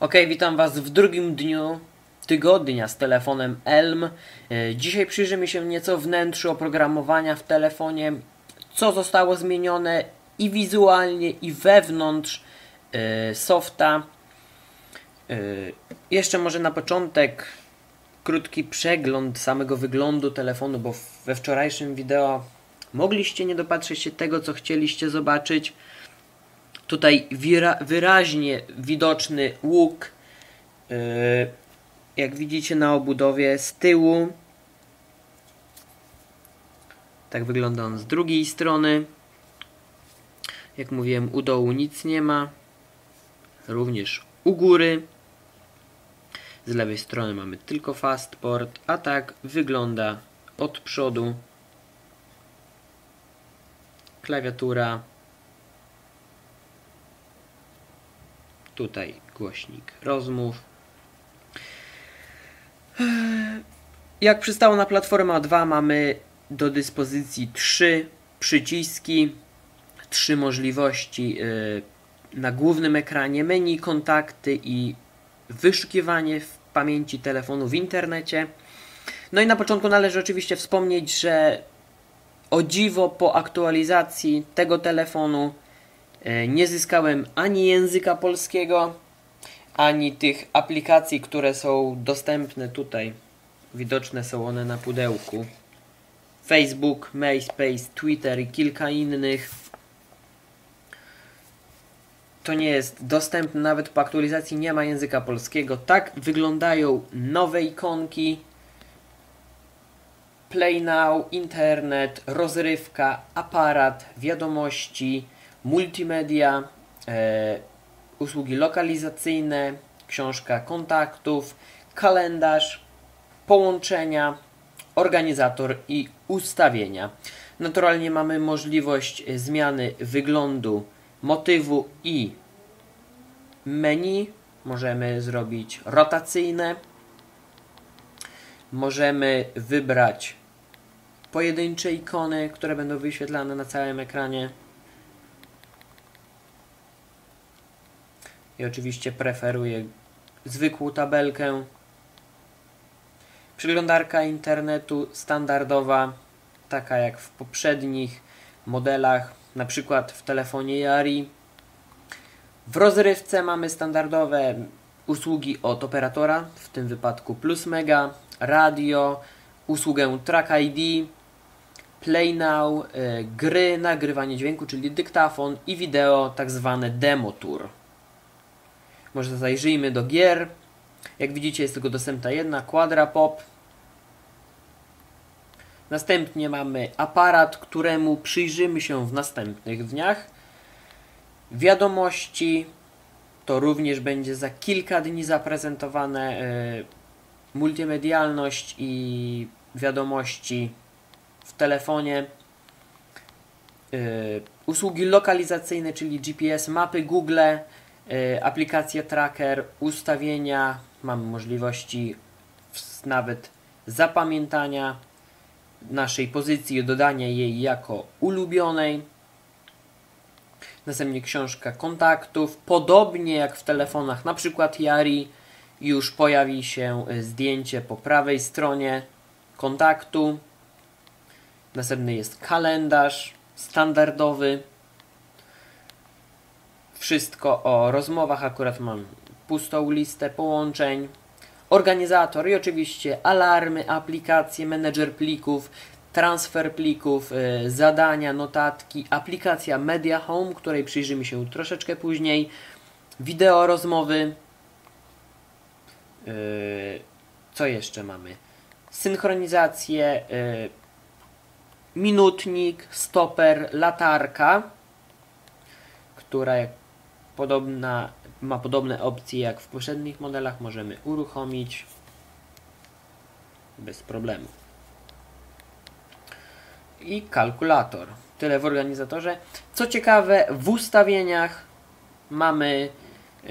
Ok, witam Was w drugim dniu tygodnia z telefonem Elm. E, Dzisiaj przyjrzymy się nieco wnętrzu oprogramowania w telefonie, co zostało zmienione i wizualnie, i wewnątrz e, softa. E, Jeszcze może na początek krótki przegląd samego wyglądu telefonu, bo we wczorajszym wideo mogliście nie dopatrzeć się tego, co chcieliście zobaczyć. Tutaj wyraźnie widoczny łuk. Yy, jak widzicie na obudowie z tyłu. Tak wygląda on z drugiej strony. Jak mówiłem, u dołu nic nie ma. Również u góry. Z lewej strony mamy tylko fastport, a tak wygląda od przodu klawiatura. Tutaj głośnik rozmów. Jak przystało na platformę 2 mamy do dyspozycji trzy przyciski, trzy możliwości yy, na głównym ekranie menu, kontakty i wyszukiwanie w pamięci telefonu w internecie. No i na początku należy oczywiście wspomnieć, że o dziwo po aktualizacji tego telefonu nie zyskałem ani języka polskiego, ani tych aplikacji, które są dostępne tutaj. Widoczne są one na pudełku. Facebook, MySpace, Twitter i kilka innych. To nie jest dostępne nawet po aktualizacji, nie ma języka polskiego. Tak wyglądają nowe ikonki. Play Now, internet, rozrywka, aparat, wiadomości, multimedia, e, usługi lokalizacyjne, książka kontaktów, kalendarz, połączenia, organizator i ustawienia. Naturalnie mamy możliwość zmiany wyglądu motywu i menu. Możemy zrobić rotacyjne. Możemy wybrać pojedyncze ikony, które będą wyświetlane na całym ekranie. I oczywiście preferuję zwykłą tabelkę. Przeglądarka internetu standardowa, taka jak w poprzednich modelach, na przykład w telefonie Yari. W rozrywce mamy standardowe usługi od operatora, w tym wypadku Plus Mega, radio, usługę Track ID, Play Now, y, gry, nagrywanie dźwięku, czyli dyktafon i wideo, tak zwane demo tour. Może zajrzyjmy do gier. Jak widzicie jest tylko dostępna jedna, Quadra Pop. Następnie mamy aparat, któremu przyjrzymy się w następnych dniach. Wiadomości to również będzie za kilka dni zaprezentowane. Yy, multimedialność i wiadomości w telefonie. Yy, usługi lokalizacyjne, czyli GPS, mapy Google, yy, aplikacje tracker, ustawienia. Mamy możliwości nawet zapamiętania naszej pozycji, dodania jej jako ulubionej. Następnie książka kontaktów. Podobnie jak w telefonach, na przykład Yari, już pojawi się zdjęcie po prawej stronie kontaktu. Następny jest kalendarz standardowy. Wszystko o rozmowach, akurat mam pustą listę połączeń. Organizator i oczywiście alarmy, aplikacje, menedżer plików, transfer plików, yy, zadania, notatki, aplikacja Media Home, której przyjrzymy się troszeczkę później, wideo rozmowy. Yy, co jeszcze mamy? Synchronizację, yy, minutnik, stoper, latarka, która jak podobna, ma podobne opcje jak w poprzednich modelach, możemy uruchomić bez problemu. I kalkulator. Tyle w organizatorze. Co ciekawe, w ustawieniach mamy yy,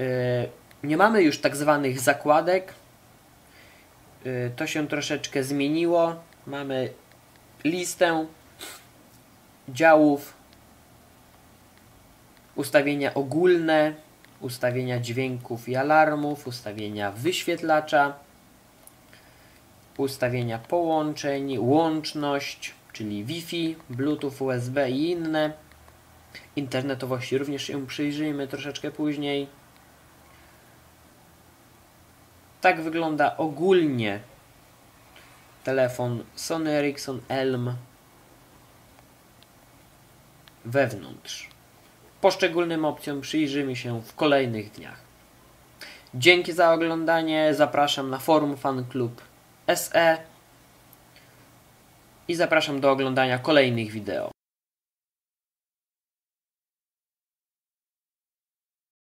nie mamy już tak zwanych zakładek. Yy, to się troszeczkę zmieniło. Mamy listę działów ustawienia ogólne, ustawienia dźwięków i alarmów, ustawienia wyświetlacza, ustawienia połączeń, łączność, czyli Wi-Fi, Bluetooth, USB i inne. Internetowości również się przyjrzyjmy troszeczkę później. Tak wygląda ogólnie telefon Sony Ericsson Elm wewnątrz. Poszczególnym opcjom przyjrzymy się w kolejnych dniach. Dzięki za oglądanie. Zapraszam na forum fanklub SE i zapraszam do oglądania kolejnych wideo.